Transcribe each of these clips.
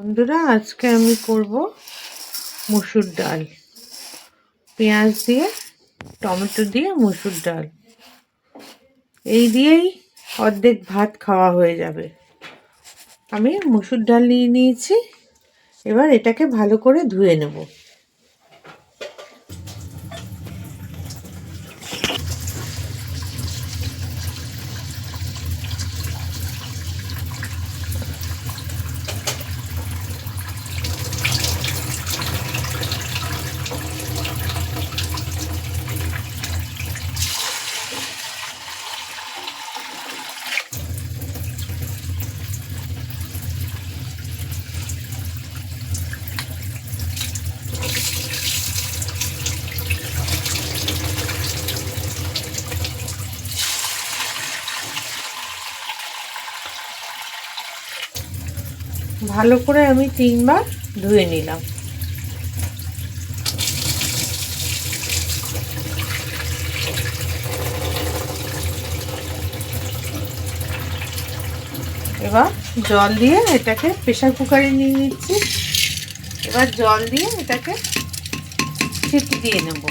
বন্ধুরা, আজকে আমি করব মুসুর ডাল। পেঁয়াজ দিয়ে, টমেটো দিয়ে মুসুর ডাল। এই দিয়েই অর্ধেক ভাত খাওয়া হয়ে যাবে। আমি মুসুর ডাল নিয়ে নিয়েছি। এবার এটাকে ভালো করে ধুয়ে নেব। ভালো করে আমি তিনবার ধুয়ে নিলাম। এবার জল দিয়ে এটাকে প্রেশার কুকারে নিয়ে নিচ্ছি। এবার জল দিয়ে এটাকে সিটি দিয়ে নেব।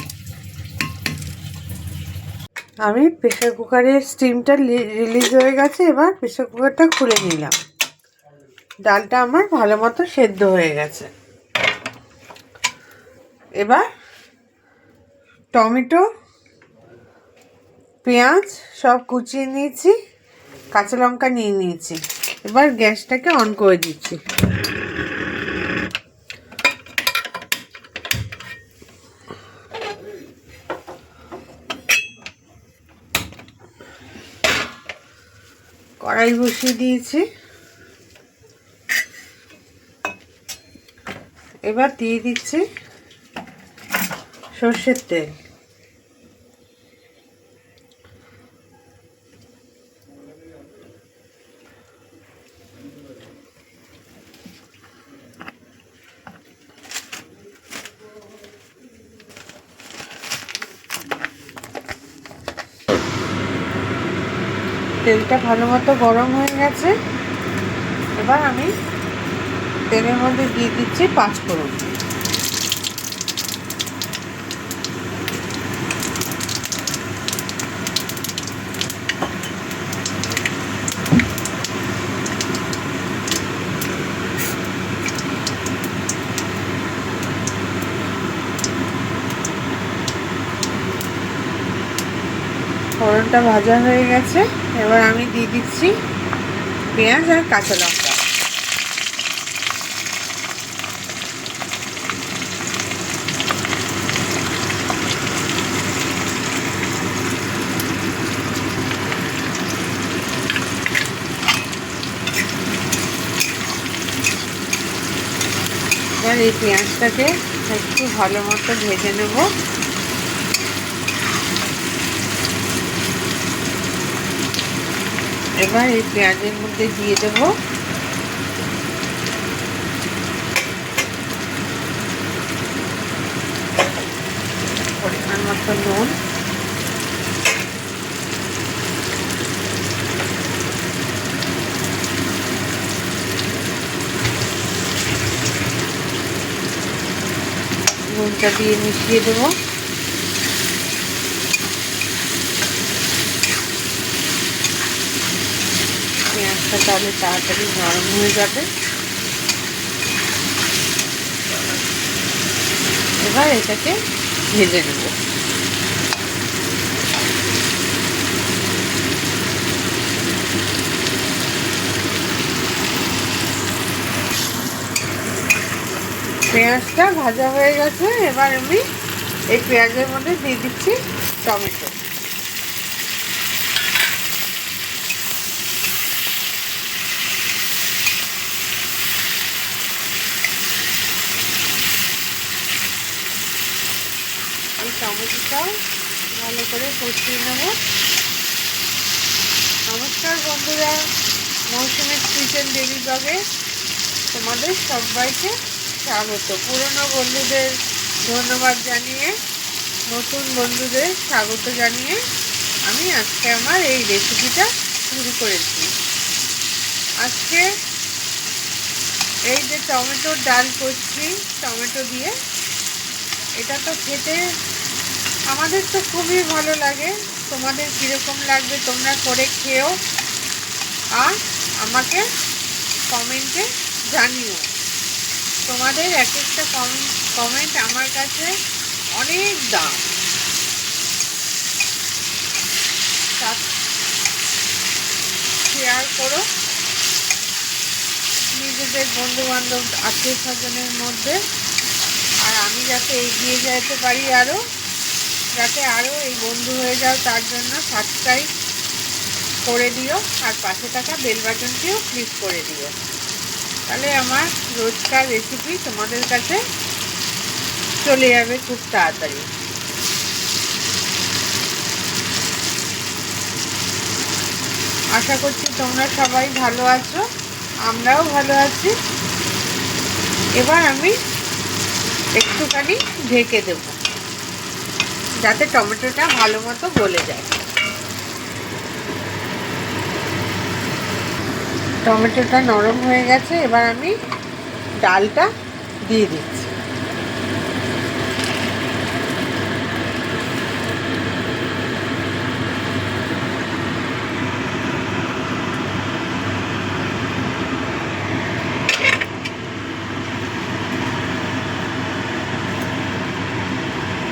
আমি প্রেশার কুকারের স্টিমটা রিলিজ হয়ে গেছে, এবার প্রেশার কুকারটা খুলে নিলাম। ডালটা আমার ভালো মতো সেদ্ধ হয়ে গেছে। এবার টমেটো, পেঁয়াজ সব কুচিয়ে নিয়েছি, কাঁচা লঙ্কা নিয়ে নিয়েছি। এবার গ্যাসটাকে অন করে দিচ্ছি। কড়াই বসিয়ে দিয়েছি। এবার দিয়ে দিচ্ছি সর্ষের তেল। তেলটা ভালো মতো গরম হয়ে গেছে। এবার আমি তেলের মধ্যে দিয়ে দিচ্ছি পাঁচ ফোড়ন। ফোড়নটা ভাজা হয়ে গেছে। এবার আমি দিয়ে দিচ্ছি পেঁয়াজ আর কাঁচা লঙ্কা। এবার এই পেঁয়াজটাকে একটু ভালো মতো ভেজে নেব। এবার এই পেঁয়াজের মধ্যে দিয়ে দেব নুনটা দিয়ে মিশিয়ে দেবো। পেঁয়াজটা তাহলে তাড়াতাড়ি নরম হয়ে যাবে। এবার এটাকে ভেজে নেব। পেঁয়াজটা ভাজা হয়ে গেছে, এবার আমি এই পেঁয়াজের মধ্যে দিয়ে দিচ্ছি টমেটো। এই টমেটোটাও ভালো করে কষিয়ে নেব। নমস্কার বন্ধুরা, মৌসুমের কিচেন ডেলি ব্লগে তোমাদের সবাইকে স্বাগত। পুরনো বন্ধুদের ধন্যবাদ জানিয়ে, নতুন বন্ধুদের স্বাগত জানিয়ে আমি আজকে আমার এই রেসিপিটা শুরু করেছি। আজকে এই যে টমেটোর ডাল করছি, টমেটো দিয়ে, এটা তো খেতে আমাদের তো খুবই ভালো লাগে। তোমাদের কীরকম লাগবে তোমরা করে খেও আর আমাকে কমেন্টে জানিও। তোমাদের এক একটা কমেন্ট আমার কাছে অনেক দাম। শেয়ার করো। নিজেদের বন্ধু বান্ধব আত্মীয় স্বজনের মধ্যে। আর আমি যাতে এগিয়ে যেতে পারি আরও যাতে আরও এই বন্ধু হয়ে যাও, তার জন্য সাবস্ক্রাইব করে দিও। আর পাশে থাকা বেল বাটনটিও ক্লিক করে দিও। তাহলে আমার রোজকার রেসিপি তোমাদের কাছে চলে যাবে খুব তাড়াতাড়ি। আশা করছি তোমরা সবাই ভালো আছো, আমরাও ভালো আছি। এবার আমি একটুখানি ঢেকে দেব, যাতে টমেটোটা ভালো মতো গলে যায়। টমেটোটা নরম হয়ে গেছে, এবার আমি ডালটা দিয়ে দিচ্ছি।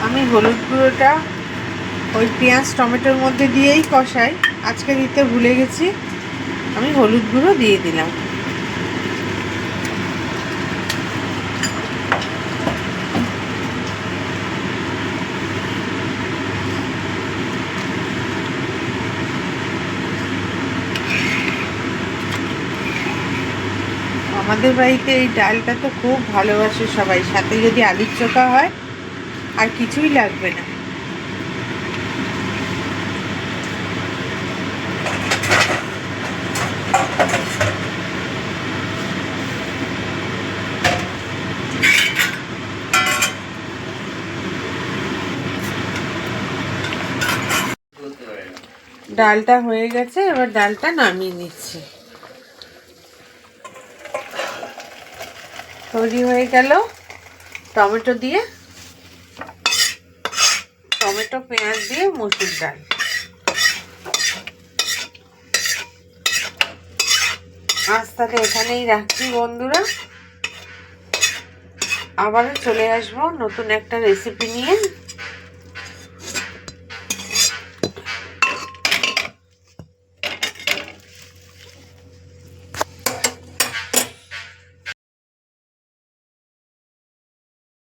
আমি হলুদ গুঁড়োটা ওই পেঁয়াজ, টমেটোর মধ্যে দিয়েই কষাই। আজকে দিতে ভুলে গেছি। আমি হলুদ গুঁড়ো দিয়ে দিলাম। আমাদের বাড়িতে এই ডালটা তো খুব ভালোবাসে সবাই, সাথে যদি আলুর চোখা হয়, আর কিছুই লাগবে না। ডালটা হয়ে গেছে, এবার ডালটা নামিয়ে নিচ্ছি। তৈরি হয়ে গেল টমেটো দিয়ে। টমেটো, পেঁয়াজ দিয়ে মসুর ডাল। আজ তাহলে এখানেই রাখছি বন্ধুরা। আবারও চলে আসব নতুন একটা রেসিপি নিয়ে।